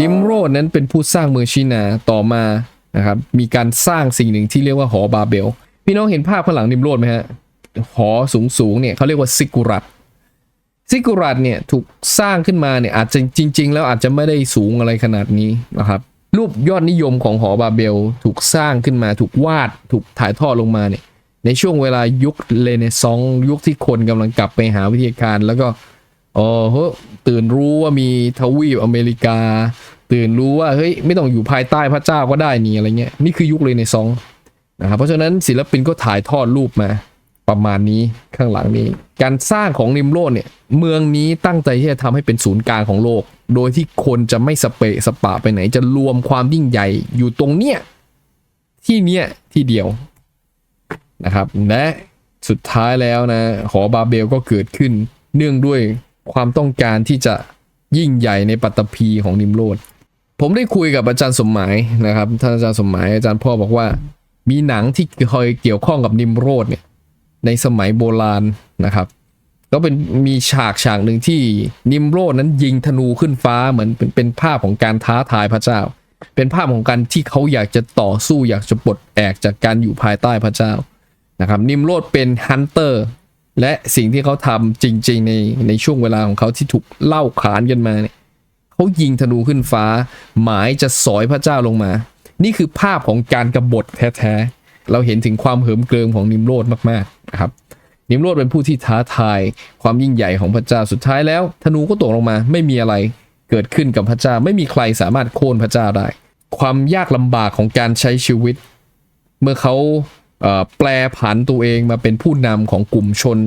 นิมโรดนั้นเป็นผู้สร้างเมืองชินาต่อมานะครับมีการสร้างสิ่งหนึ่งที่เรียกว่าหอบาเบล พี่น้องเห็นภาพข้างหลังนิมโรดไหมฮะหอสูงสูงๆเนี่ยเขาเรียกว่าซิกุรัตซิกุรัตเนี่ยถูกสร้างขึ้นมาเนี่ยอาจจะจริง ๆ แล้วอาจจะไม่ได้สูงอะไรขนาดนี้นะครับรูปยอดนิยมของหอบาเบล ถูกสร้างขึ้นมาถูกวาดถูกถ่ายทอดลงมาเนี่ยในช่วงเวลายุคเรเนซองยุคที่คนกำลังกลับไปหาวิทยาการ แล้วก็ อ๋อเฮ้ยตื่นรู้ว่ามีทวีปอเมริกา ตื่นรู้ว่าเฮ้ยไม่ต้องอยู่ภายใต้พระเจ้าก็ได้นี่อะไรเงี้ยนี่คือยุคเรเนซองนะครับเพราะฉะนั้นศิลปินก็ถ่ายทอดรูปมาประมาณนี้ข้างหลังนี้ การสร้างของนิมโรดเนี่ยเมืองนี้ตั้งใจที่จะทำให้เป็นศูนย์กลางของโลก โดยที่คนจะไม่สเปะสปะไปไหน จะรวมความยิ่งใหญ่อยู่ตรงเนี้ยที่เนี้ยที่เดียวนะครับและสุดท้ายแล้วนะหอบาเบลก็เกิดขึ้นเนื่องด้วย ความต้องการที่จะยิ่งใหญ่ในปัตตภีของนิมโรดผมได้คุยกับอาจารย์สมหมายนะครับท่านอาจารย์สมหมายอาจารย์พ่อบอกว่า มีหนังที่เคยเกี่ยวข้องกับนิมโรดเนี่ยในสมัยโบราณนะครับ ก็เป็นมีฉากฉากหนึ่งที่นิมโรดนั้นยิงธนูขึ้นฟ้าเหมือนเป็นเป็นภาพของการท้าทายพระเจ้า เป็นภาพของการที่เขาอยากจะต่อสู้อยากจะปลดแอกจากการอยู่ภายใต้พระเจ้านะครับนิมโรดเป็นฮันเตอร์ และสิ่งที่เขาทำจริง ๆ ในในช่วงเวลาของเขาที่ถูกเล่าขานกันมาเนี่ยเขายิงธนูขึ้นฟ้า หมายจะสอยพระเจ้าลงมา นี่คือภาพของการกบฏแท้ๆ เราเห็นถึงความเหิมเกริมของนิมโรดมากๆนะครับนิมโรดเป็นผู้ที่ท้าทายความยิ่งใหญ่ของพระเจ้าสุดท้ายแล้ว ธนูก็ตกลงมาไม่มีอะไรเกิดขึ้นกับพระเจ้า ไม่มีใครสามารถโค่นพระเจ้าได้ ความยากลำบากของการใช้ชีวิต เมื่อเขา แปลผันตัวเองมาเป็นผู้นำของกลุ่มชน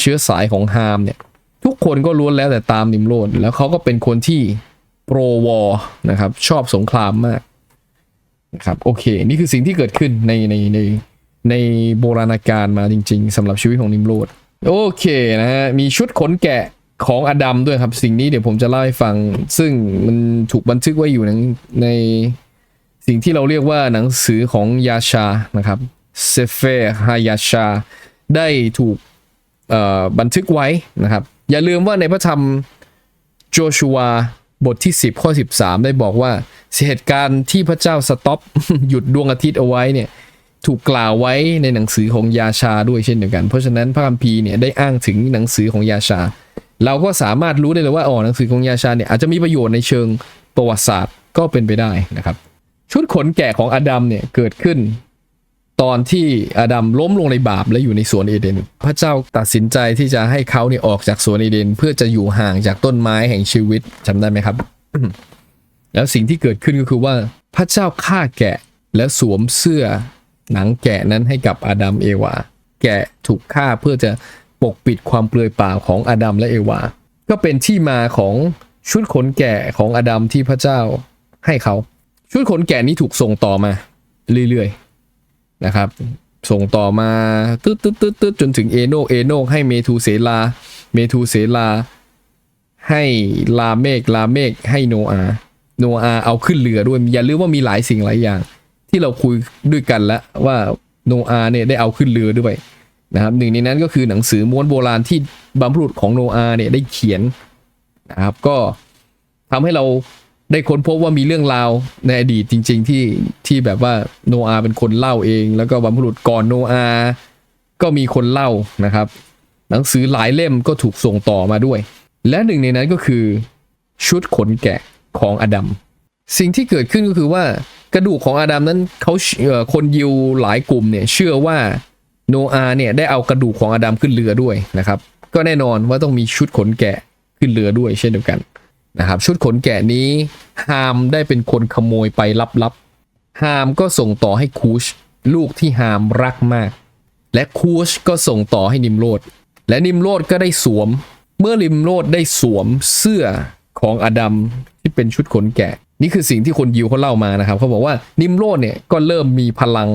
เชื้อสายของฮามเนี่ยทุกคนก็ล้วนแล้วแต่ตามนิมโรดแล้วเขาก็เป็นคนที่โปรวอร์นะครับชอบสงครามมากนะครับโอเค นี่คือสิ่งที่เกิดขึ้นในในในในโบราณกาลมาจริง ๆสำหรับชีวิตของนิมโรดโอเคนะฮะมีชุดขนแกะของอดัมด้วยครับ สิ่งนี้เดี๋ยวผมจะเล่าให้ฟัง ซึ่งมันถูกบันทึกไว้อยู่ในในสิ่งที่เราเรียกว่าหนังสือของยาชานะครับ เซเฟฮายาชา ได้ถูกบันทึกไว้นะครับ อย่าลืมว่าในพระธรรมโจชัวบทที่ 10 ข้อ 13 ได้บอกว่าเหตุการณ์ที่พระเจ้าสต็อปหยุดดวงอาทิตย์เอาไว้เนี่ยถูกกล่าวไว้ในหนังสือของยาชาด้วยเช่นเดียวกัน เพราะฉะนั้นพระคัมภีร์เนี่ยได้อ้างถึงหนังสือของยาชา เราก็สามารถรู้ได้เลยว่าอ๋อหนังสือของยาชาเนี่ยอาจจะมีประโยชน์ในเชิงประวัติศาสตร์ก็เป็นไปได้นะครับ ชุดขนแกะของอดัมเนี่ยเกิดขึ้น ตอนที่อาดัมล้มลงในบาปและอยู่ในสวนเอเดน พระเจ้าตัดสินใจที่จะให้เขาเนี่ยออกจากสวนเอเดน เพื่อจะอยู่ห่างจากต้นไม้แห่งชีวิตจำได้ไหมครับ แล้วสิ่งที่เกิดขึ้นก็คือว่าพระเจ้าฆ่าแกะและสวมเสื้อหนังแกะนั้นให้กับอาดัมเอวา แกะถูกฆ่าเพื่อจะปกปิดความเปลือยเปล่าของอาดัมและเอวา ก็เป็นที่มาของชุดขนแกะของอาดัมที่พระเจ้าให้เขา ชุดขนแกะนี้ถูกส่งต่อมาเรื่อยๆ นะครับ ส่งต่อมาตึ๊ดตึ๊ดตึ๊ดตึ๊ดจนถึงเอโนกเอโนกให้เมทูเสลา เมทูเสลา ให้ลาเมกลาเมกให้โนอา โนอาเอาขึ้นเรือด้วย อย่าลืมว่ามีหลายสิ่งหลายอย่าง ที่เราคุยด้วยกันแล้วว่าโนอาเนี่ยได้เอาขึ้นเรือด้วยนะครับหนึ่งในนั้นก็คือหนังสือม้วนโบราณที่บรรพบุรุษของโนอาเนี่ยได้เขียนนะครับก็ทำให้เรา ได้ค้นพบว่ามีเรื่องราวในอดีตจริง ๆ ที่ที่แบบว่าโนอาห์เป็นคนเล่าเอง แล้วก็บรรพุรุษก่อนโนอาห์ก็มีคนเล่านะครับ หนังสือหลายเล่มก็ถูกส่งต่อมาด้วย และหนึ่งในนั้นก็คือ ชุดขนแกะของอดัมสิ่งที่เกิดขึ้นก็คือว่ากระดูกของอาดัมนั้นเขาเคนยิวหลายกลุ่มเนี่ยเชื่อว่าโนอาห์เนี่ยได้เอากระดูกของอาดัมขึ้นเรือด้วยนะครับ ก็แน่นอนว่าต้องมีชุดขนแกะขึ้นเรือด้วยเช่นเดียวกัน นะครับชุดขนแกะนี้ฮามได้เป็นคนขโมยไปลับๆฮามก็ส่งต่อให้คูชลูกที่ฮามรักมาก และคูชก็ส่งต่อให้นิมโรดและนิมโรดก็ได้สวม เมื่อนิมโรดได้สวมเสื้อของอดัมที่เป็นชุดขนแกะ นี่คือสิ่งที่คนยิวเขาเล่ามานะครับเขาบอกว่านิมโรดเนี่ยก็เริ่มมีพลัง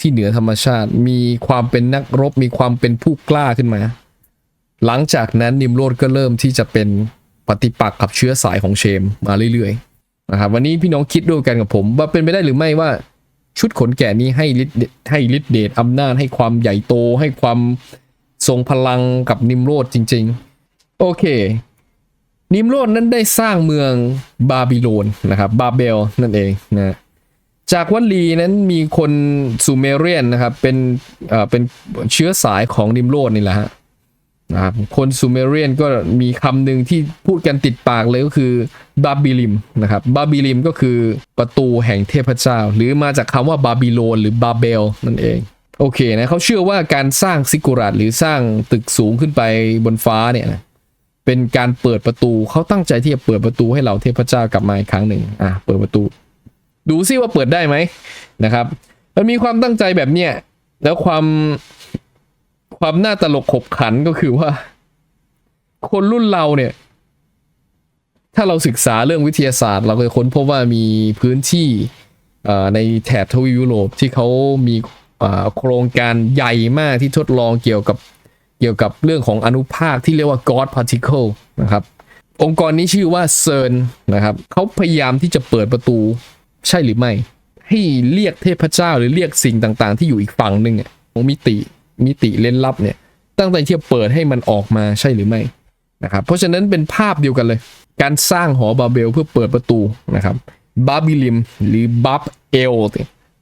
ที่เหนือธรรมชาติ มีความเป็นนักรบมีความเป็นผู้กล้าขึ้นมา หลังจากนั้นนิมโรดก็เริ่มที่จะเป็น ปฏิปักษ์กับเชื้อสายของเชมมาเรื่อยๆนะครับวันนี้พี่น้องคิดด้วยกันกับผมว่าเป็นไปได้หรือไม่ว่าชุดขนแกะนี้ให้ฤทธิ์ให้ฤทธิ์เดชอำนาจให้ความใหญ่โต ให้ความทรงพลังกับนิมโรดจริง ๆ โอเค นิมโรดนั้นได้สร้างเมืองบาบิโลนนะครับบาเบลนั่นเองนะจากวัลีนั้นมีคนซูเมเรียนนะครับเป็นเอ่อเป็นเชื้อสายของนิมโรดนี่แหละฮะ นะครับคนซูเมเรียนก็มีคำหนึ่งที่พูดกันติดปากเลยก็คือบาบิลิมนะครับบาบิลิมก็คือประตูแห่งเทพเจ้า หรือมาจากคำว่าบาบิโลนหรือบาเบลนั่นเองโอเคนะเขาเชื่อว่าการสร้างซิกุรัตหรือสร้างตึกสูงขึ้นไปบนฟ้าเนี่ยนะเป็นการเปิดประตูเขาตั้งใจที่จะเปิดประตูให้เราเทพเจ้ากลับมาอีกครั้งหนึ่งอะเปิดประตู ดูซิว่าเปิดได้ไหมนะครับ มันมีความตั้งใจแบบเนี้ยแล้วความ ความน่าตลกขบขันก็คือว่า คนรุ่นเราเนี่ย ถ้าเราศึกษาเรื่องวิทยาศาสตร์ เราก็จะค้นพบว่ามีพื้นที่ในแถบทวีปยุโรปที่เขามีโครงการใหญ่มากที่ทดลองเกี่ยวกับเกี่ยวกับเรื่องของอนุภาคที่เรียกว่า God particle นะครับ องค์กรนี้ชื่อว่า CERN นะครับเขาพยายามที่จะเปิดประตูใช่หรือไม่ ให้เรียกเทพเจ้าหรือเรียกสิ่งต่างๆ ที่อยู่อีกฝั่งหนึ่งของมิติ มิติเล่นลับเนี่ย ตั้งใจที่จะเปิดให้มันออกมาใช่หรือไม่นะครับเพราะฉะนั้นเป็นภาพเดียวกันเลย การสร้างหอบาเบลเพื่อเปิดประตูนะครับบาบิลิมหรือบับเอล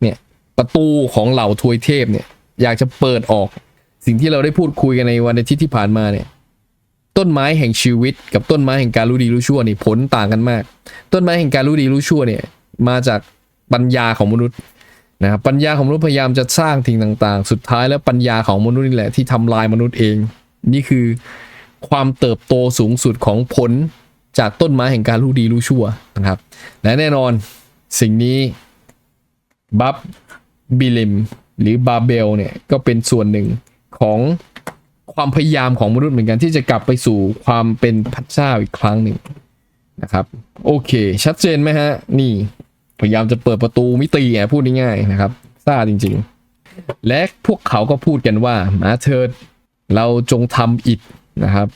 เนี่ยประตูของเหล่าทวยเทพเนี่ยอยากจะเปิดออกสิ่งที่เราได้พูดคุยกันในวันอาทิตย์ที่ผ่านมาเนี่ยต้นไม้แห่งชีวิต กับต้นไม้แห่งการรู้ดีรู้ชั่วนี่ผลต่างกันมาก ต้นไม้แห่งการรู้ดีรู้ชั่วเนี่ยมาจากปัญญาของมนุษย์ นะครับปัญญาของมนุษย์พยายามจะสร้างสิ่งต่างๆ สุดท้ายแล้วปัญญาของมนุษย์นี่แหละที่ทำลายมนุษย์เอง นี่คือความเติบโตสูงสุดของผลจากต้นไม้แห่งการรู้ดีรู้ชั่วนะครับและแน่นอนสิ่งนี้บับบิลิมหรือบาเบลเนี่ยก็เป็นส่วนหนึ่งของความพยายามของมนุษย์เหมือนกันที่จะกลับไปสู่ความเป็นพระเจ้าอีกครั้งหนึ่งนะครับ โอเค ชัดเจนไหมฮะ นี่ พยายามจะเปิดประตูมิติอะพูดง่ายๆนะครับซ่าจริงๆ และพวกเขาก็พูดกันว่ามาเถิดเราจงทำอิฐนะครับ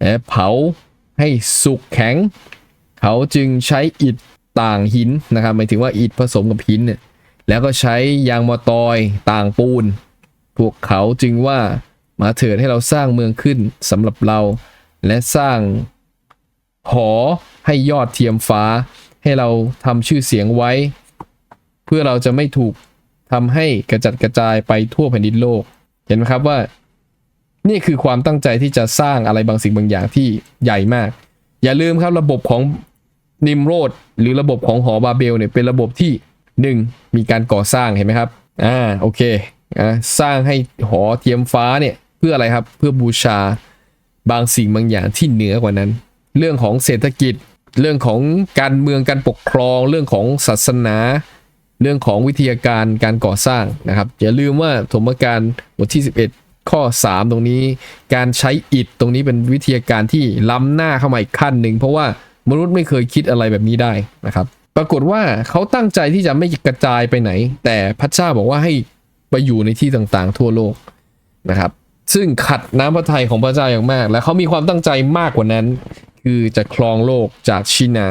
และเผาให้สุกแข็ง เขาจึงใช้อิฐต่างหินนะครับหมายถึงว่าอิฐผสมกับหินเนี่ยแล้วก็ใช้ยางมอตอยต่างปูน พวกเขาจึงว่ามาเถิดให้เราสร้างเมืองขึ้นสำหรับเรา และสร้างหอให้ยอดเทียมฟ้า ให้เราทำชื่อเสียงไว้ เพื่อเราจะไม่ถูกทำให้กระจัดกระจายไปทั่วแผ่นดินโลก เห็นไหมครับว่า นี่คือความตั้งใจที่จะสร้างอะไรบางสิ่งบางอย่างที่ใหญ่มาก อย่าลืมครับระบบของนิมโรดหรือระบบของหอบาเบลเนี่ยเป็นระบบที่หนึ่งมีการก่อสร้างเห็นไหมครับอ่าโอเคอ่าสร้างให้หอเทียมฟ้าเนี่ยเพื่ออะไรครับเพื่อบูชาบางสิ่งบางอย่างที่เหนือกว่านั้น เรื่องของเศรษฐกิจ เรื่องของการเมืองการปกครอง เรื่องของศาสนา เรื่องของวิทยาการการก่อสร้างนะครับ อย่าลืมว่าธมการบทที่ 11 ข้อ 3 ตรงนี้ การใช้อิฐตรงนี้เป็นวิทยาการที่ล้ำหน้าเข้ามาอีกขั้นหนึ่งเพราะว่ามนุษย์ไม่เคยคิดอะไรแบบนี้ได้นะครับ ปรากฏว่าเขาตั้งใจที่จะไม่กระจายไปไหน แต่พระเจ้าบอกว่าให้ไปอยู่ในที่ต่างๆ ทั่วโลกนะครับ ซึ่งขัดน้ำพระทัยของพระเจ้าอย่างมาก และเขามีความตั้งใจมากกว่านั้น คือจะครองโลกจากชินา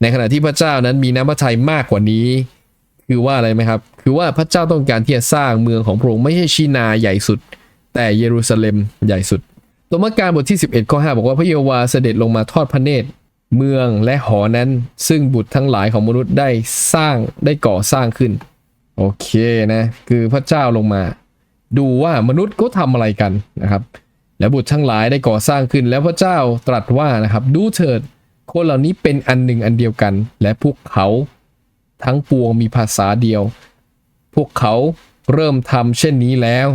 ในขณะที่พระเจ้านั้นมีน้ำพระทัยมากกว่านี้ คือว่าอะไรไหมครับ คือว่าพระเจ้าต้องการที่จะสร้างเมืองของพระองค์ไม่ใช่ชินาใหญ่สุด แต่เยรูซาเล็มใหญ่สุดตัวมการบทที่ 11ข้อ5บอกว่าพระเยโฮวาเสด็จลงมาทอดพระเนตรเมืองและหอนั้น ซึ่งบุตรทั้งหลายของมนุษย์ได้สร้างได้ก่อสร้างขึ้น โอเคนะ คือพระเจ้าลงมา ดูว่ามนุษย์ก็ทำอะไรกันนะครับ และบุตรทั้งหลายได้ก่อสร้างขึ้นแล้วพระเจ้าตรัสว่านะครับ ดูเถิด คนเหล่านี้เป็นอันหนึ่งอันเดียวกัน และพวกเขาทั้งปวงมีภาษาเดียว พวกเขาเริ่มทำเช่นนี้แล้ว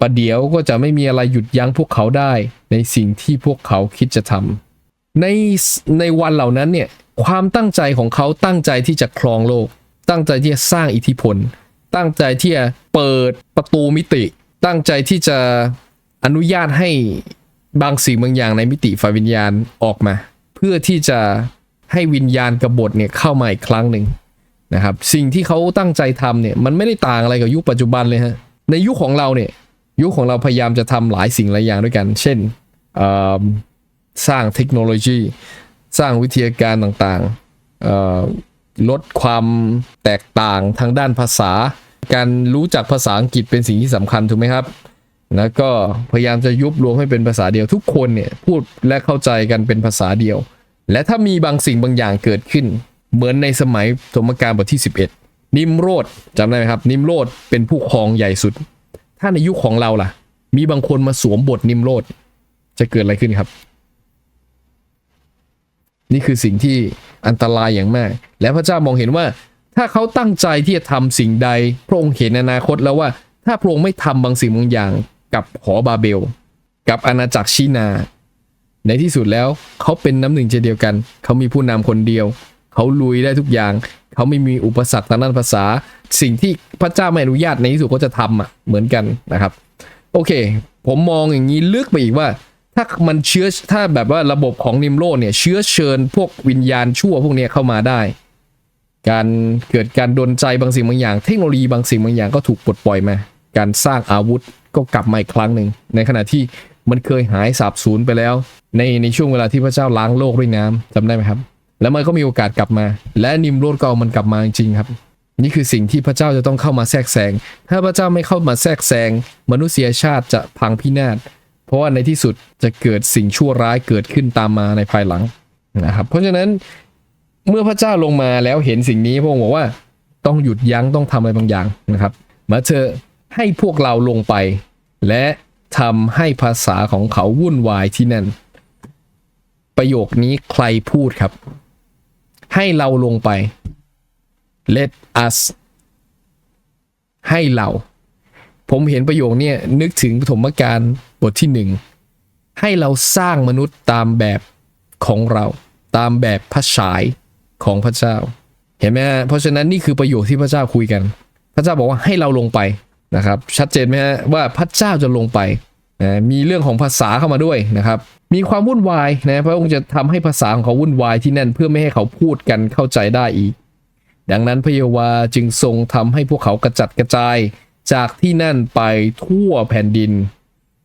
ประเดี๋ยวก็จะไม่มีอะไรหยุดยั้งพวกเขาได้ ในสิ่งที่พวกเขาคิดจะทำในในวันเหล่านั้นเนี่ยความตั้งใจของเขาตั้งใจที่จะครองโลก ตั้งใจที่จะสร้างอิทธิพล ตั้งใจที่จะเปิดประตูมิติ ตั้งใจที่จะ อนุญาตให้บางสิ่งบางอย่างในมิติฝ่ายวิญญาณออกมา เพื่อที่จะให้วิญญาณกบฏเนี่ยเข้ามาอีกครั้งหนึ่งนะครับ สิ่งที่เขาตั้งใจทำเนี่ยมันไม่ได้ต่างอะไรกับยุคปัจจุบันเลยฮะในยุคของเราเนี่ยยุคของเราพยายามจะทำหลายสิ่งหลายอย่างด้วยกัน เช่นสร้างเทคโนโลยี สร้างวิทยาการต่างๆลดความแตกต่างทางด้านภาษา การรู้จักภาษาอังกฤษเป็นสิ่งที่สำคัญถูกไหมครับ แล้วก็พยายามจะยุบรวมให้เป็นภาษาเดียวทุกคนเนี่ยพูดและเข้าใจกันเป็นภาษาเดียว และถ้ามีบางสิ่งบางอย่างเกิดขึ้น เหมือนในสมัยสมการบทที่ 11 นิมโรดจำได้ไหมครับ นิมโรดเป็นผู้ครองใหญ่สุด ถ้าในยุคของเราล่ะ มีบางคนมาสวมบทนิมโรดจะเกิดอะไรขึ้นครับ นี่คือสิ่งที่อันตรายอย่างมาก และพระเจ้ามองเห็นว่า ถ้าเขาตั้งใจที่จะทำสิ่งใดพระองค์เห็นอนาคตแล้วว่าถ้าพระองค์ไม่ทำบางสิ่งบางอย่าง กับหอบาเบล กับอาณาจักรชินา ในที่สุดแล้วเขาเป็นน้ำหนึ่งใจเดียวกัน เขามีผู้นำคนเดียว เขาลุยได้ทุกอย่าง เขาไม่มีอุปสรรคทางด้านภาษา สิ่งที่พระเจ้าไม่อนุญาตในที่สุดเขาจะทำอะเหมือนกันนะครับ โอเค ผมมองอย่างนี้ลึกไปอีกว่า ถ้ามันเชื้อถ้าแบบว่าระบบของนิมโลดเนี่ย เชื้อเชิญพวกวิญญาณชั่วพวกนี้เข้ามาได้การเกิดการดนใจบางสิ่งบางอย่าง เทคโนโลยีบางสิ่งบางอย่างก็ถูกปลดปล่อยมา การสร้างอาวุธ ก็กลับมาอีกครั้งหนึ่งในขณะที่มันเคยหายสาบสูญไปแล้ว ในในช่วงเวลาที่พระเจ้าล้างโลกด้วยน้ำจำได้ไหมครับ แล้วมันก็มีโอกาสกลับมา และนิมโรดก็เอามันกลับมาจริงๆครับ นี่คือสิ่งที่พระเจ้าจะต้องเข้ามาแทรกแซงถ้าพระเจ้าไม่เข้ามาแทรกแซงมนุษยชาติจะพังพินาศเพราะว่าในที่สุดจะเกิดสิ่งชั่วร้ายเกิดขึ้นตามมาในภายหลังนะครับ เพราะฉะนั้นเมื่อพระเจ้าลงมาแล้วเห็นสิ่งนี้พระองค์บอกว่าต้องหยุดยั้งต้องทำอะไรบางอย่างนะครับ มาเธอะ ให้พวกเราลงไป และทำให้ภาษาของเขาวุ่นวายที่นั่น ประโยคนี้ใครพูดครับ ให้เราลงไป let us ให้เรา ผมเห็นประโยคนี่ยนึกถึงปฐมกาลบทที่หนึ่งให้เราสร้างมนุษย์ตามแบบของเราตามแบบพระฉายของพระเจ้า เห็นไหมเพราะฉะนั้นนี่คือประโยคที่พระเจ้าคุยกัน พระเจ้าบอกว่าให้เราลงไป นะครับชัดเจนไหมฮะว่าพระเจ้าจะลงไปนะมีเรื่องของภาษาเข้ามาด้วยนะครับ มีความวุ่นวายนะพระองค์จะทำให้ภาษาของเขาวุ่นวายที่นั่นเพื่อไม่ให้เขาพูดกันเข้าใจได้อีก ดังนั้นพระเยาวาจึงทรงทำให้พวกเขากระจัดกระจายจากที่นั่นไปทั่วแผ่นดิน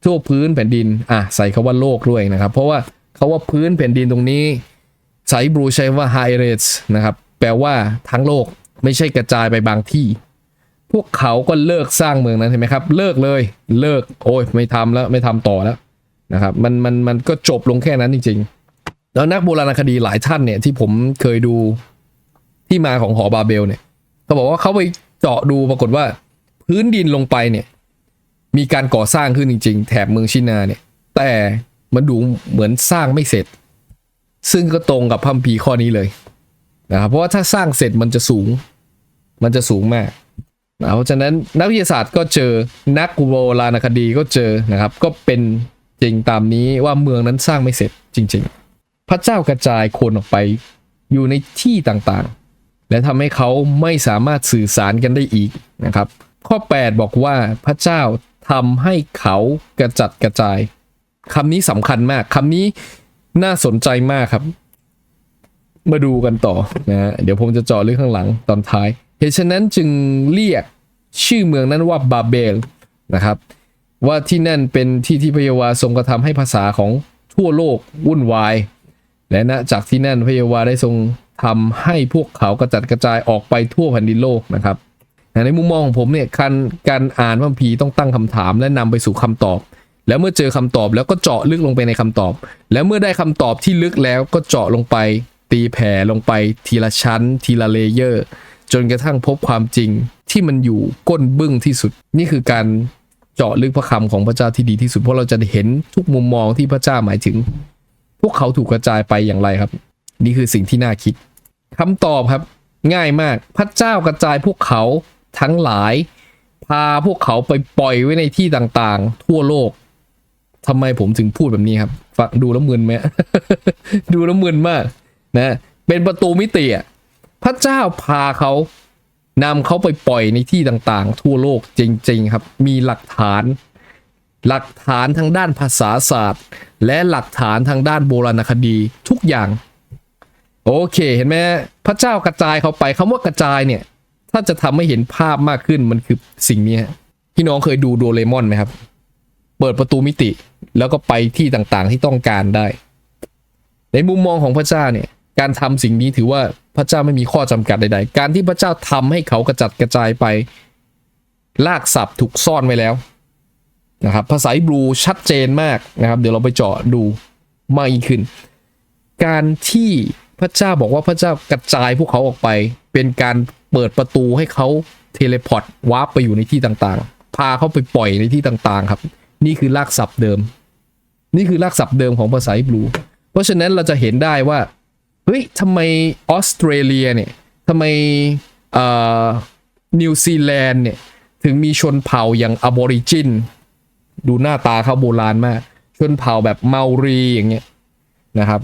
ทั่วพื้นแผ่นดินอะใส่คาว่าโลกด้วยนะครับ เพราะว่าเขาว่าพื้นแผ่นดินตรงนี้ไซบรูใช้ว่าไฮเรสนะครับแปลว่าทั้งโลกไม่ใช่กระจายไปบางที่ พวกเขาก็เลิกสร้างเมืองนั้นเห็นไหมครับ เลิกเลยเลิกโอ้ยไม่ทำแล้วไม่ทำต่อแล้วนะครับมันมันมันก็จบลงแค่นั้นจริง ๆ แล้วนักโบราณคดีหลายท่านเนี่ยที่ผมเคยดูที่มาของหอบาเบลเนี่ยเขาบอกว่าเขาไปเจาะดูปรากฏว่า พื้นดินลงไปเนี่ย มีการก่อสร้างขึ้นจริง ๆ แถบเมืองชินาเนี่ย แต่มันดูเหมือนสร้างไม่เสร็จ ซึ่งก็ตรงกับพัมพีข้อนี้เลยนะครับเพราะว่าถ้าสร้างเสร็จมันจะสูง มันจะสูงมาก เพราะฉะนั้นนักวิทยาศาสตร์ก็เจอนักโบราณคดีก็เจอนะครับ ก็เป็นจริงตามนี้ว่าเมืองนั้นสร้างไม่เสร็จจริง ๆ พระเจ้ากระจายคนออกไปอยู่ในที่ต่างๆ และทำให้เขาไม่สามารถสื่อสารกันได้อีกนะครับ ข้อ 8 บอกว่าพระเจ้าทำให้เขากระจัดกระจายคำนี้สำคัญมากคำนี้น่าสนใจมากครับ มาดูกันต่อนะเดี๋ยวผมจะเจาะเรื่องข้างหลังตอนท้าย เหตุฉะนั้นจึงเรียกชื่อเมืองนั้นว่าบาเบลนะครับ ว่าที่นั่นเป็นที่ที่พระเยาวาทรงกระทำให้ภาษาของทั่วโลกวุ่นวาย และณจากที่นั่นพระเยาวาได้ทรงทำให้พวกเขากระจัดกระจายออกไปทั่วแผ่นดินโลกนะครับในมุมมองของผมเนี่ยการการอ่านพระคัมภีร์ต้องตั้งคำถามและนำไปสู่คำตอบ แล้วเมื่อเจอคำตอบแล้วก็เจาะลึกลงไปในคำตอบ แล้วเมื่อได้คำตอบที่ลึกแล้วก็เจาะลงไป ตีแผ่ลงไปทีละชั้น ทีละเลเยอร์ จนกระทั่งพบความจริงที่มันอยู่ก้นบึ้งที่สุด นี่คือการเจาะลึกพระคำของพระเจ้าที่ดีที่สุด เพราะเราจะเห็นทุกมุมมองที่พระเจ้าหมายถึง พวกเขาถูกกระจายไปอย่างไรครับ นี่คือสิ่งที่น่าคิดคำตอบครับ ง่ายมากพระเจ้ากระจายพวกเขาทั้งหลาย พาพวกเขาไปปล่อยไว้ในที่ต่างๆ ทั่วโลกทำไมผมถึงพูดแบบนี้ครับฟังดูแล้วมึนไหมดูแล้วมึนมากนะเป็นประตูมิติอะ พระเจ้าพาเขานำเขาไปปล่อยในที่ต่างๆ ทั่วโลกจริง ๆ ครับ มีหลักฐาน หลักฐานทางด้านภาษาศาสตร์ และหลักฐานทางด้านโบราณคดีทุกอย่าง โอเคเห็นไหมพระเจ้ากระจายเขาไปคำว่ากระจายเนี่ย ถ้าจะทำให้เห็นภาพมากขึ้นมันคือสิ่งนี้พี่น้องเคยดูโดเรมอนไหมครับ เปิดประตูมิติแล้วก็ไปที่ต่างๆที่ต้องการได้ ในมุมมองของพระเจ้าเนี่ย การทำสิ่งนี้ถือว่าพระเจ้าไม่มีข้อจำกัดใดๆ การที่พระเจ้าทำให้เขากระจัดกระจายไป ลากศัพท์ถูกซ่อนไว้แล้วนะครับภาษาบรูชัดเจนมากนะครับเดี๋ยวเราไปเจาะดูมากยิ่งขึ้น การที่พระเจ้าบอกว่าพระเจ้ากระจายพวกเขาออกไป เป็นการเปิดประตูให้เขาเทเลพอร์ตวาร์ปไปอยู่ในที่ต่างๆ พาเขาไปปล่อยในที่ต่างๆครับ นี่คือรากศัพท์เดิม นี่คือรากศัพท์เดิมของภาษาบรูเพราะฉะนั้นเราจะเห็นได้ว่า เฮ้ยทำไมออสเตรเลียเนี่ยทำไมเอ่อนิวซีแลนด์เนี่ยถึงมีชนเผ่าอย่างอบอริจิน ดูหน้าตาเขาโบราณมาก ชนเผ่าแบบเมารีอย่างเงี้ยนะครับ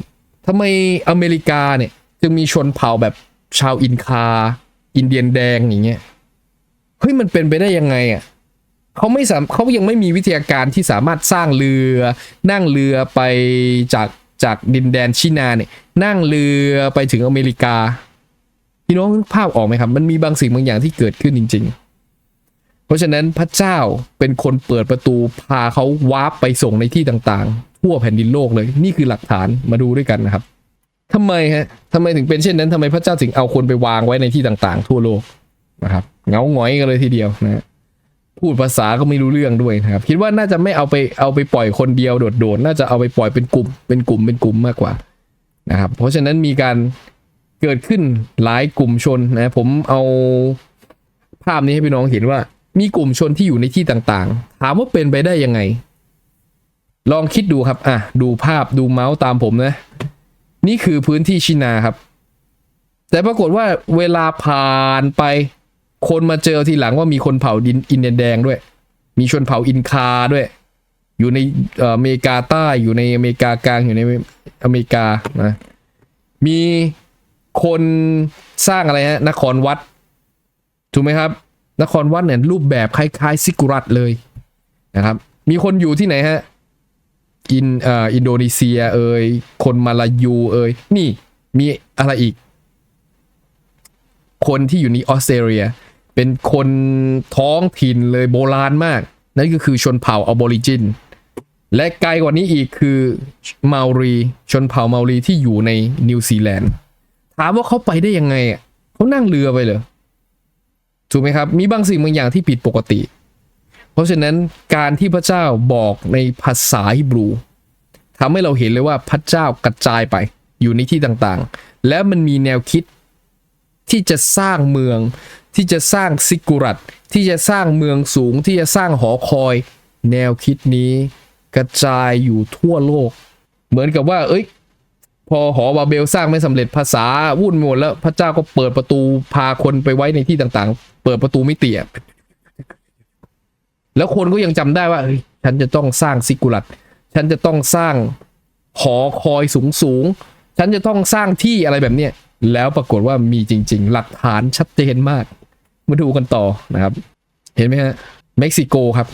ทำไมอเมริกาเนี่ยจึงมีชนเผ่าแบบชาวอินคา อินเดียนแดงอย่างเงี้ยเฮ้ยมันเป็นไปได้ยังไงอะเขาไม่สามเขายังไม่มีวิทยาการที่สามารถสร้างเรือนั่งเรือไปจากจากดินแดนชินาเนี่ย นั่งเรือไปถึงอเมริกา พี่น้องภาพออกไหมครับ มันมีบางสิ่งบางอย่างที่เกิดขึ้นจริง ๆ เพราะฉะนั้นพระเจ้าเป็นคนเปิดประตูพาเขาวาร์ปไปส่งในที่ต่างๆ ทั่วแผ่นดินโลกเลย นี่คือหลักฐานมาดูด้วยกันนะครับทำไมฮะทำไมถึงเป็นเช่นนั้นทำไมพระเจ้าถึงเอาคนไปวางไว้ในที่ต่าง ๆ ทั่วโลกนะครับเงาหงอยกันเลยทีเดียวนะ พูดภาษาก็ไม่รู้เรื่องด้วยนะครับ คิดว่าน่าจะไม่เอาไปเอาไปปล่อยคนเดียวโดดๆน่าจะเอาไปปล่อยเป็นกลุ่ม เป็นกลุ่มเป็นกลุ่มมากกว่า นะครับเพราะฉะนั้นมีการเกิดขึ้นหลายกลุ่มชนนะผมเอาภาพนี้ให้พี่น้องเห็นว่า มีกลุ่มชนที่อยู่ในที่ต่างๆ ถามว่าเป็นไปได้ยังไง ลองคิดดูครับอะดูภาพดูเมาส์ตามผมนะ นี่คือพื้นที่ชินาครับ แต่ปรากฏว่าเวลาผ่านไป คนมาเจอทีหลังว่ามีคนเผ่าดินอินเดียนแดงด้วย มีชนเผ่าอินคาด้วย อยู่ในเอเมริกาใต้อยู่ในอเมริกากลางอยู่ในอเมริกานะมีคนสร้างอะไรฮะนครวัดถูกไหมครับ นครวัดเนี่ยรูปแบบคล้ายๆซิกุรัตเลยนะครับ มีคนอยู่ที่ไหนฮะอินเอ่ออินโดนีเซียเอ่ยคนมาลายูเอ่ยนี่มีอะไรอีก คนที่อยู่ในออสเตรเลีย เป็นคนท้องถิ่นเลยโบราณมาก นั่นก็คือชนเผ่าอบอริจิน และไกลกว่านี้อีกคือเมารีชนเผ่าเมารีที่อยู่ในนิวซีแลนด์ ถามว่าเขาไปได้ยังไงอะเขานั่งเรือไปเหรอถูกไหมครับ มีบางสิ่งบางอย่างที่ผิดปกติ เพราะฉะนั้นการที่พระเจ้าบอกในภาษาฮิบรูทำให้เราเห็นเลยว่าพระเจ้ากระจายไปอยู่ในที่ต่างๆ และมันมีแนวคิดที่จะสร้างเมือง ที่จะสร้างซิกุรัตที่จะสร้างเมืองสูง ที่จะสร้างหอคอย แนวคิดนี้ กระจายอยู่ทั่วโลก เหมือนกับว่า เอ้ย พอหอบาเบลสร้างไม่สำเร็จภาษาวุ่นหมดแล้วพระเจ้าก็เปิดประตูพาคนไปไว้ในที่ต่างๆ เปิดประตูไม่เตี่ยแล้วคนก็ยังจำได้ว่าเฮ้ยฉันจะต้องสร้างซิกุรัตฉันจะต้องสร้างหอคอยสูงสูงๆฉันจะต้องสร้างที่อะไรแบบเนี้ยแล้วปรากฏว่ามีจริง ๆ หลักฐานชัดเจนมาก มาดูกันต่อนะครับ เห็นไหมฮะเม็กซิโกครับ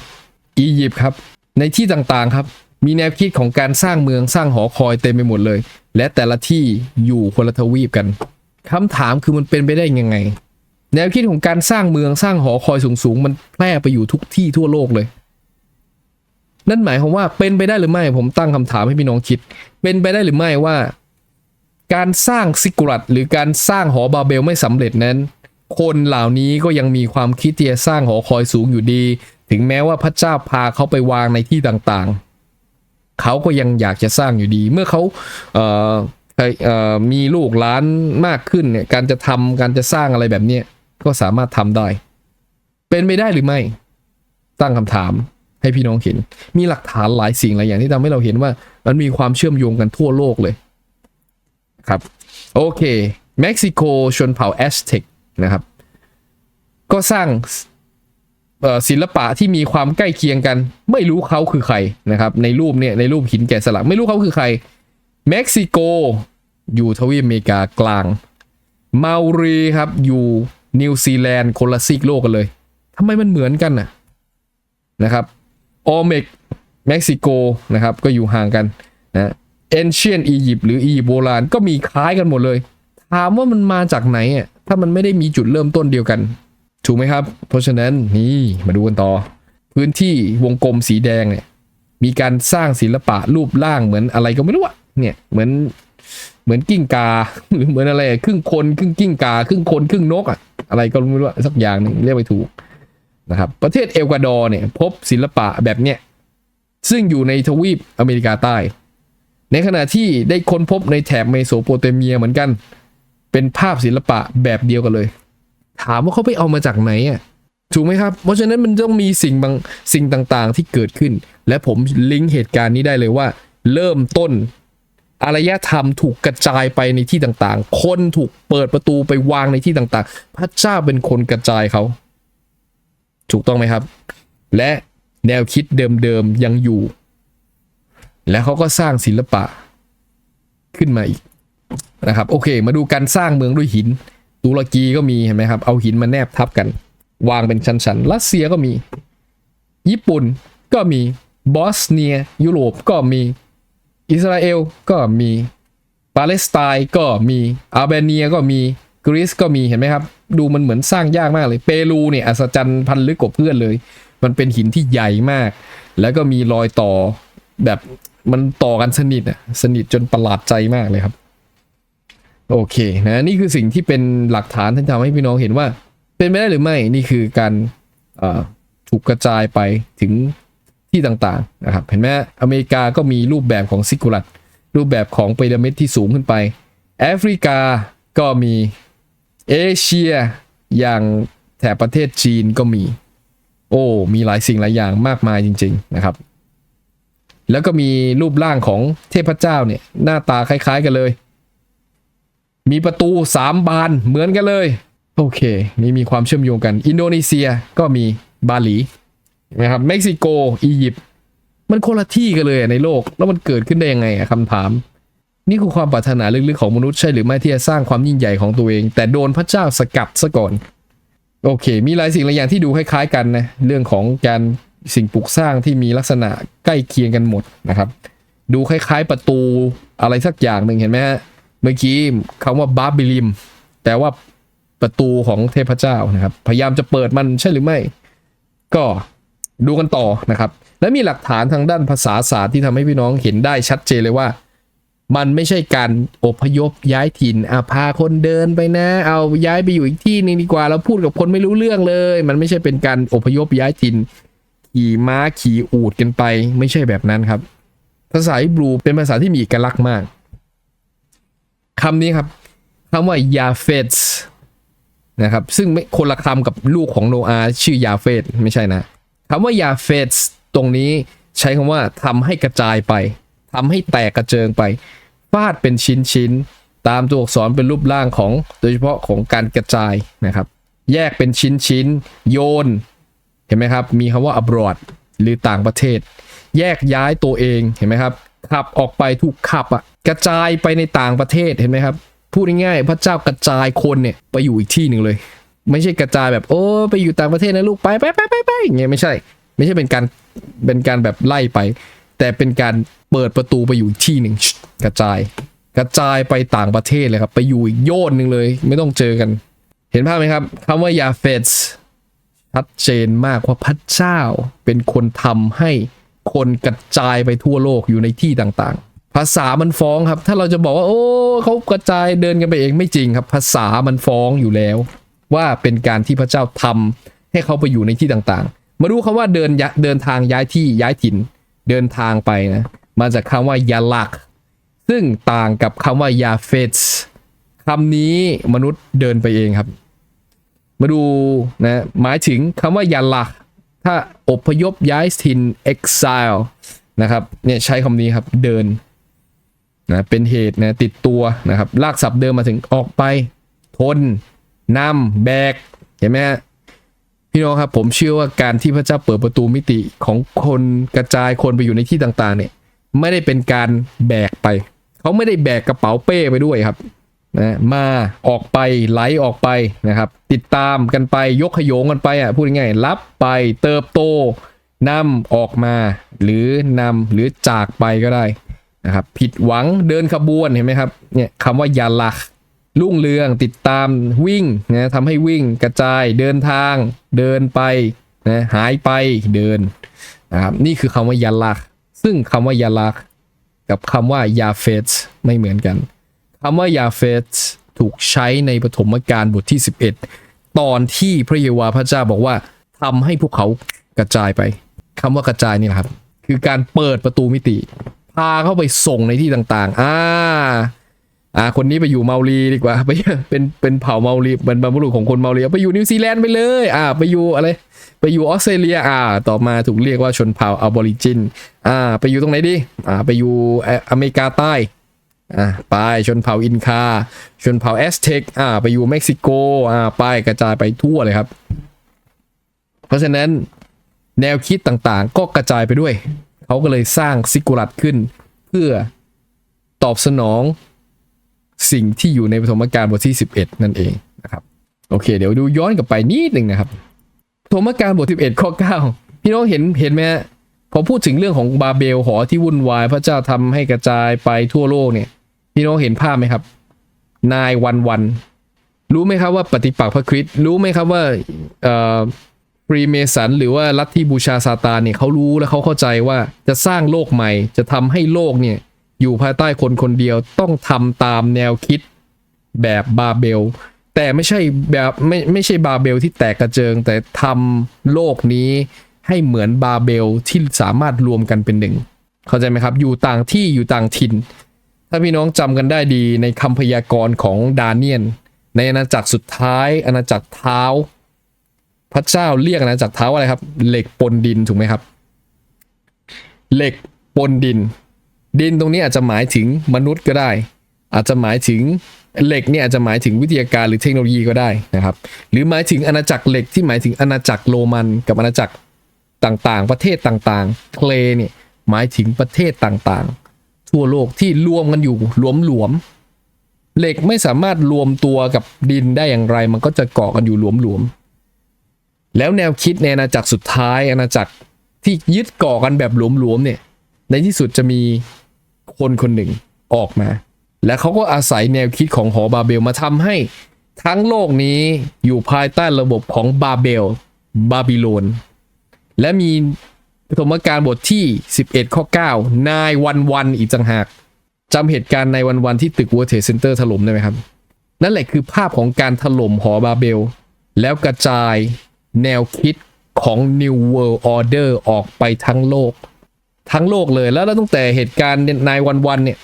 อียิปต์ครับ ในที่ต่างๆครับ มีแนวคิดของการสร้างเมืองสร้างหอคอยเต็มไปหมดเลย และแต่ละที่อยู่คนละทวีปกันคำถามคือมันเป็นไปได้ยังไง แนวคิดของการสร้างเมืองสร้างหอคอยสูงๆ มันแพร่ไปอยู่ทุกที่ทั่วโลกเลย นั่นหมายความว่าเป็นไปได้หรือไม่ผมตั้งคำถามให้พี่น้องคิด เป็นไปได้หรือไม่ว่า การสร้างซิกุรัตหรือการสร้างหอบาเบลไม่สำเร็จนั้น คนเหล่านี้ก็ยังมีความคิดที่จะสร้างหอคอยสูงอยู่ดี ถึงแม้ว่าพระเจ้าพาเขาไปวางในที่ต่างๆ เขาก็ยังอยากจะสร้างอยู่ดี เมื่อเขาเมีลูกหลานมากขึ้นเนี่ยการจะทำการจะสร้างอะไรแบบนี้ก็สามารถทำได้ เป็นไปได้หรือไม่ ตั้งคำถามให้พี่น้องเห็น มีหลักฐานหลายสิ่งหลายอย่างที่ทำให้เราเห็นว่า มันมีความเชื่อมโยงกันทั่วโลกเลยครับโอเคเม็กซิโกชนเผ่าแอสเท็กนะครับ ก็สร้าง ศิลปะที่มีความใกล้เคียงกัน ไม่รู้เขาคือใครนะครับ ในรูปเนี่ยในรูปหินแกะสลักไม่รู้เขาคือใครเม็กซิโก อยู่ทวีปอเมริกากลางมารีครับอยู่นิวซีแลนด์คนละซีกโลกกันเลยทำไมมันเหมือนกันน่ะนะครับโอเมกเม็กซิโกนะครับก็อยู่ห่างกันนะเอนเชียนอียิปต์หรืออียิปต์โบราณก็มีคล้ายกันหมดเลย ถามว่ามันมาจากไหนอะถ้ามันไม่ได้มีจุดเริ่มต้นเดียวกัน ถูกไหมครับ เพราะฉะนั้นนี่มาดูกันต่อ พื้นที่วงกลมสีแดงเนี่ย มีการสร้างศิลปะรูปร่างเหมือนอะไรก็ไม่รู้อะเนี่ยเหมือนเหมือนกิ้งกา หรือเหมือนอะไรครึ่งคนครึ่งกิ้งกาครึ่งคนครึ่งนกอะอะไรก็ไม่รู้สักอย่างหนึงเรียกไม่ถูกนะครับประเทศเอลกวาดอร์เนี่ยพบศิลปะแบบเนี้ยซึ่งอยู่ในทวีปอเมริกาใต้ ในขณะที่ได้ค้นพบในแถบเมโสโปเตเมียเหมือนกัน เป็นภาพศิลปะแบบเดียวกันเลย ถามว่าเขาไปเอามาจากไหนอะถูกไหมครับ เพราะฉะนั้นมันต้องมีสิ่งบางสิ่งต่างๆที่เกิดขึ้น และผมลิงก์เหตุการณ์นี้ได้เลยว่า เริ่มต้นอารยธรรมถูกกระจายไปในที่ต่างๆ คนถูกเปิดประตูไปวางในที่ต่างๆ พระเจ้าเป็นคนกระจายเขา ถูกต้องไหมครับ และแนวคิดเดิมๆยังอยู่ และเขาก็สร้างศิลปะขึ้นมาอีกนะครับ โอเค มาดูการสร้างเมืองด้วยหิน ตุรกีก็มีเห็นไหมครับ เอาหินมาแนบทับกัน วางเป็นชั้นๆ รัสเซียก็มี ญี่ปุ่นก็มี บอสเนีย ยุโรปก็มี อิสราเอลก็มี ปาเลสไตน์ก็มี อาร์เบเนียก็มี กรีซก็มี เห็นไหมครับ ดูมันเหมือนสร้างยากมากเลย เปรูเนี่ยอัศจรรย์พันลึกกว่าเพื่อนเลย มันเป็นหินที่ใหญ่มาก แล้วก็มีรอยต่อแบบมันต่อกันสนิทอะสนิทจนประหลาดใจมากเลยครับ โอเคนะนี่คือสิ่งที่เป็นหลักฐานที่ทำให้พี่น้องเห็นว่า เป็นไปได้หรือไม่นี่คือการถูกกระจายไปถึงที่ต่างๆนะครับเห็นไหมอเมริกาก็มีรูปแบบของซิกุรัตรูปแบบของพีระมิดที่สูงขึ้นไปแอฟริกาก็มีเอเชีย อย่างแถบประเทศจีนก็มี โอ้มีหลายสิ่งหลายอย่างมากมายจริง ๆนะครับ แล้วก็มีรูปร่างของเทพเจ้าเนี่ยหน้าตาคล้าย ๆ กันเลย มีประตูสามบานเหมือนกันเลย โอเค นี่มีความเชื่อมโยงกัน อินโดนีเซียก็มีบาหลีนะครับเม็กซิโกอียิปต์มันคนละที่กันเลยในโลก แล้วมันเกิดขึ้นได้ยังไงอะคำถาม นี่คือความปรารถนาลึกๆของมนุษย์ใช่หรือไม่ที่จะสร้างความยิ่งใหญ่ของตัวเอง แต่โดนพระเจ้าสกัดซะก่อน โอเค มีหลายสิ่งหลายอย่างที่ดูคล้ายๆกันนะเรื่องของการสิ่งปลูกสร้างที่มีลักษณะใกล้เคียงกันหมดนะครับ ดูคล้ายๆประตูอะไรสักอย่างหนึ่งเห็นไหมฮะ เมื่อกี้คำว่าบาบิลิมแปลว่าประตูของเทพเจ้านะครับ พยายามจะเปิดมันใช่หรือไม่ ก็ดูกันต่อนะครับ และมีหลักฐานทางด้านภาษาศาสตร์ที่ทำให้พี่น้องเห็นได้ชัดเจนเลยว่า มันไม่ใช่การอพยพย้ายถิ่นอาพาคนเดินไปนะ เอาย้ายไปอยู่อีกที่หนึงดีกว่าเราพูดกับคนไม่รู้เรื่องเลย มันไม่ใช่เป็นการอพยพย้ายถิ่นขี่ม้าขี่อูดกันไป ไม่ใช่แบบนั้นครับ ภาษาฮิบรูเป็นภาษาที่มีเอกลักษณ์มาก คำนี้ครับคำว่ายาเฟสนะครับ ซึ่งไม่คนละคำกับลูกของโนอาห์ชื่อยาเฟสไม่ใช่นะคำว่ายาเฟสตรงนี้ใช้คำว่าทำให้กระจายไปทำให้แตกกระเจิงไปฟาดเป็นชิ้นๆตามตัวอักษรเป็นรูปร่างของโดยเฉพาะของการกระจายนะครับ แยกเป็นชิ้นๆโยน เห็นไหมครับ มีคำว่า abroad หรือต่างประเทศ แยกย้ายตัวเองเห็นไหมครับ ขับออกไปถูกขับอะกระจายไปในต่างประเทศเห็นไหมครับพูดง่ายๆพระเจ้ากระจายคนเนี่ยไปอยู่อีกที่หนึ่งเลย ไม่ใช่กระจายแบบโอ้ไปอยู่ต่างประเทศนะลูกไปไปไปไปไปอย่างเงี้ยไม่ใช่ ไม่ใช่เป็นการเป็นการแบบไล่ไป แต่เป็นการเปิดประตูไปอยู่ที่หนึ่งกระจาย กระจายไปต่างประเทศเลยครับ ไปอยู่อีกโยนหนึ่งเลย ไม่ต้องเจอกัน เห็นภาพไหมครับคำว่ายาเฟสชัดเจนมากว่าพระเจ้าเป็นคนทำให้ คนกระจายไปทั่วโลกอยู่ในที่ต่างๆ ภาษามันฟ้องครับ ถ้าเราจะบอกว่า โอ้เขากระจายเดินกันไปเองไม่จริงครับ ภาษามันฟ้องอยู่แล้ว ว่าเป็นการที่พระเจ้าทำให้เขาไปอยู่ในที่ต่างๆ มาดูคำว่าเดินเดินทางย้ายที่ย้ายถิ่นเดินทางไปนะมาจากคำว่ายาลัก ซึ่งต่างกับคำว่ายาเฟสคำนี้มนุษย์เดินไปเองครับ มาดูนะหมายถึงคำว่ายาลัก ถ้าอพยพย้ายถิ่น exile นะครับเนี่ยใช้คำนี้ครับเดินนะเป็นเหตุนะติดตัวนะครับลากศัพท์เดิมมาถึงออกไป ทนนำแบกเห็นไหมพี่น้องครับผมเชื่อว่าการที่พระเจ้าเปิดประตูมิติของคนกระจายคนไปอยู่ในที่ต่างๆเนี่ยไม่ได้เป็นการแบกไป เขาไม่ได้แบกกระเป๋าเป้ไปด้วยครับ นะมาออกไปไหลออกไปนะครับ ติดตามกันไปยกขโยงกันไปอะพูดง่ายๆรับไปเติบโตนำออกมา หรือนำหรือจากไปก็ได้นะครับ ผิดหวังเดินขบวนเห็นไหมครับเนี่ยคำว่ายาลักลุ่งเรืองติดตามวิ่งนะทำให้วิ่งกระจายเดินทางเดินไปนะหายไปเดินนะครับนี่คือคำว่ายาลักซึ่งคำว่ายาลักกับคำว่ายาเฟสไม่เหมือนกัน คำว่ายาเฟสถูกใช้ในปฐมกาลบทที่ 11 ตอนที่พระเยโวาห์พระเจ้าบอกว่าทำให้พวกเขากระจายไปคำว่ากระจายนี่แหละครับ คือการเปิดประตูมิติ พาเข้าไปส่งในที่ต่างๆ อ่าอ่าคนนี้ไปอยู่เมาลีดีกว่าไปเป็นเป็นเผ่าเมาลีเป็นบรรพบุรุษของคนเมาลีไปอยู่นิวซีแลนด์ไปเลยอ่าไปอยู่อะไรไปอยู่ออสเตรเลียอ่า ต่อมาถูกเรียกว่าชนเผ่าอัลบอริจินอ่าไปอยู่ตรงไหนดีอ่าไปอยู่อเมริกาใต้ อ่าไปชนเผ่าอินคา ชนเผ่าแอสเท็กอ่าไปอยู่เม็กซิโกอ่าไปกระจายไปทั่วเลยครับ เพราะฉะนั้นแนวคิดต่างๆ ก็กระจายไปด้วย เขาก็เลยสร้างซิกุรัตขึ้น เพื่อตอบสนองสิ่งที่อยู่ในปฐมกาลบทที่ 11 นั่นเองนะครับ โอเค เดี๋ยวดูย้อนกลับไปนิดหนึ่งนะครับปฐมกาลบทที่11ข้อ9พี่น้องเห็นเห็นไหมฮะพอพูดถึงเรื่องของบาเบลหอที่วุ่นวาย พระเจ้าทำให้กระจายไปทั่วโลกเนี่ย พี่น้องเห็นภาพไหมครับ นายวันวันรู้ไหมครับว่าปฏิปักษ์พระคริสต์รู้ไหมครับว่าฟรีเมสันหรือว่าลัทธิบูชาซาตานเนี่ยเขารู้และเขาเข้าใจว่าจะสร้างโลกใหม่ จะทำให้โลกเนี่ยอยู่ภายใต้คนคนเดียวต้องทำตามแนวคิดแบบบาเบล แต่ไม่ใช่แบบไม่ไม่ใช่บาเบลที่แตกกระเจิง แต่ทำโลกนี้ให้เหมือนบาเบลที่สามารถรวมกันเป็นหนึ่ง เข้าใจไหมครับ อยู่ต่างที่อยู่ต่างถิ่น ถ้าพี่น้องจำกันได้ดีในคำพยากรณ์ของดาเนียน ในอาณาจักรสุดท้าย อาณาจักรเท้า พระเจ้าเรียกอาณาจักรเท้าอะไรครับ เหล็กปนดินถูกไหมครับ เหล็กปนดิน ดินตรงนี้อาจจะหมายถึงมนุษย์ก็ได้ อาจจะหมายถึงเหล็กเนี่ยอาจจะหมายถึงวิทยาการหรือเทคโนโลยีก็ได้นะครับ หรือหมายถึงอาณาจักรเหล็กที่หมายถึงอาณาจักรโรมัน กับอาณาจักรต่างๆ ประเทศต่างๆ เคลเนี่ยหมายถึงประเทศต่างๆ ทั่วโลกที่รวมกันอยู่หลวมๆเหล็กไม่สามารถรวมตัวกับดินได้อย่างไร มันก็จะเกาะกันอยู่หลวมๆแล้วแนวคิดในอาณาจักรสุดท้ายอาณาจักรที่ยึดเก่อกันแบบหลวมๆเนี่ย ในที่สุดจะมีคนคนหนึ่งออกมา และเขาก็อาศัยแนวคิดของหอบาเบลมาทำให้ ทั้งโลกนี้อยู่ภายใต้ระบบของบาเบล บาบิโลน และมี ปฐมกาลบทที่ 11 ข้อ 9 นายวันวันอีกต่างหากจำเหตุการณ์ในวันวันที่ตึก World Trade Center ถล่มได้ไหมครับ นั่นแหละคือภาพของการถล่มหอบาเบล แล้วกระจายแนวคิดของ New World Order ออกไปทั้งโลก ทั้งโลกเลยแล้วตั้งแต่เหตุการณ์นายวันวันเนี่ย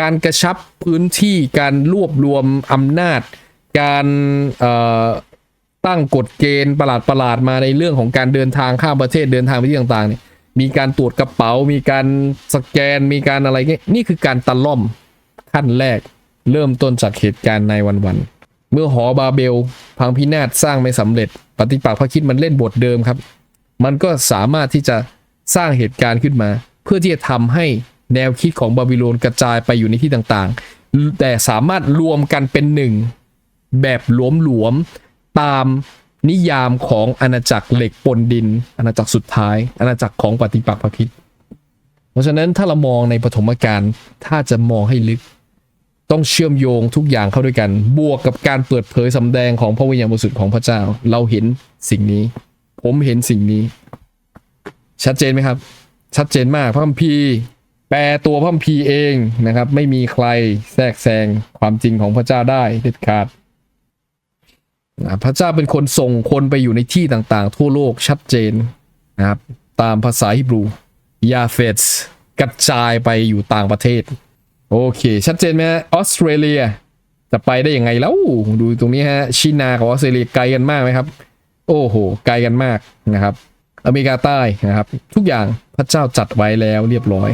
การกระชับพื้นที่การรวบรวมอำนาจ การ ตั้งกฎเกณฑ์ประหลาดประหลาดๆมาในเรื่องของการเดินทางข้ามประเทศเดินทางไปที่ต่างๆเนี่ยมีการตรวจกระเป๋า มีการสแกน มีการอะไรเงี้ยนี่คือการตะล่อมขั้นแรก เริ่มต้นจากเหตุการณ์ในวันๆเมื่อหอบาเบล พังพินาศสร้างไม่สำเร็จ ปฏิปักษ์พระคิดมันเล่นบทเดิมครับ มันก็สามารถที่จะสร้างเหตุการณ์ขึ้นมา เพื่อที่จะทำให้แนวคิดของบาบิโลนกระจายไปอยู่ในที่ต่างๆ แต่สามารถรวมกันเป็นหนึ่งแบบหลวมๆ ตามนิยามของอาณาจักรเหล็กปนดิน อาณาจักรสุดท้าย อาณาจักรของปฏิปักษ์พระคิดเพราะฉะนั้นถ้าเรามองในปฐมกาลถ้าจะมองให้ลึก ต้องเชื่อมโยงทุกอย่างเข้าด้วยกัน บวกกับการเปิดเผยสำแดงของพระวิญญาณบริสุทธิ์ของพระเจ้า เราเห็นสิ่งนี้ ผมเห็นสิ่งนี้ ชัดเจนไหมครับ ชัดเจนมากพระคัมภีร์แปลตัวพระคัมภีร์เองนะครับ ไม่มีใครแทรกแซงความจริงของพระเจ้าได้เด็ดขาด นะพระเจ้าเป็นคนส่งคนไปอยู่ในที่ต่างๆ ทั่วโลกชัดเจนนะครับตามภาษาฮิบรูยาเฟสกระจายไปอยู่ต่างประเทศ โอเค ชัดเจนไหมออสเตรเลีย จะไปได้ยังไงแล้ว ดูตรงนี้ฮะชินากับออสเตรเลียไกลกันมากไหมครับ โอ้โห ไกลกันมากนะครับ อเมริกาใต้นะครับ ทุกอย่างพระเจ้าจัดไว้แล้วเรียบร้อย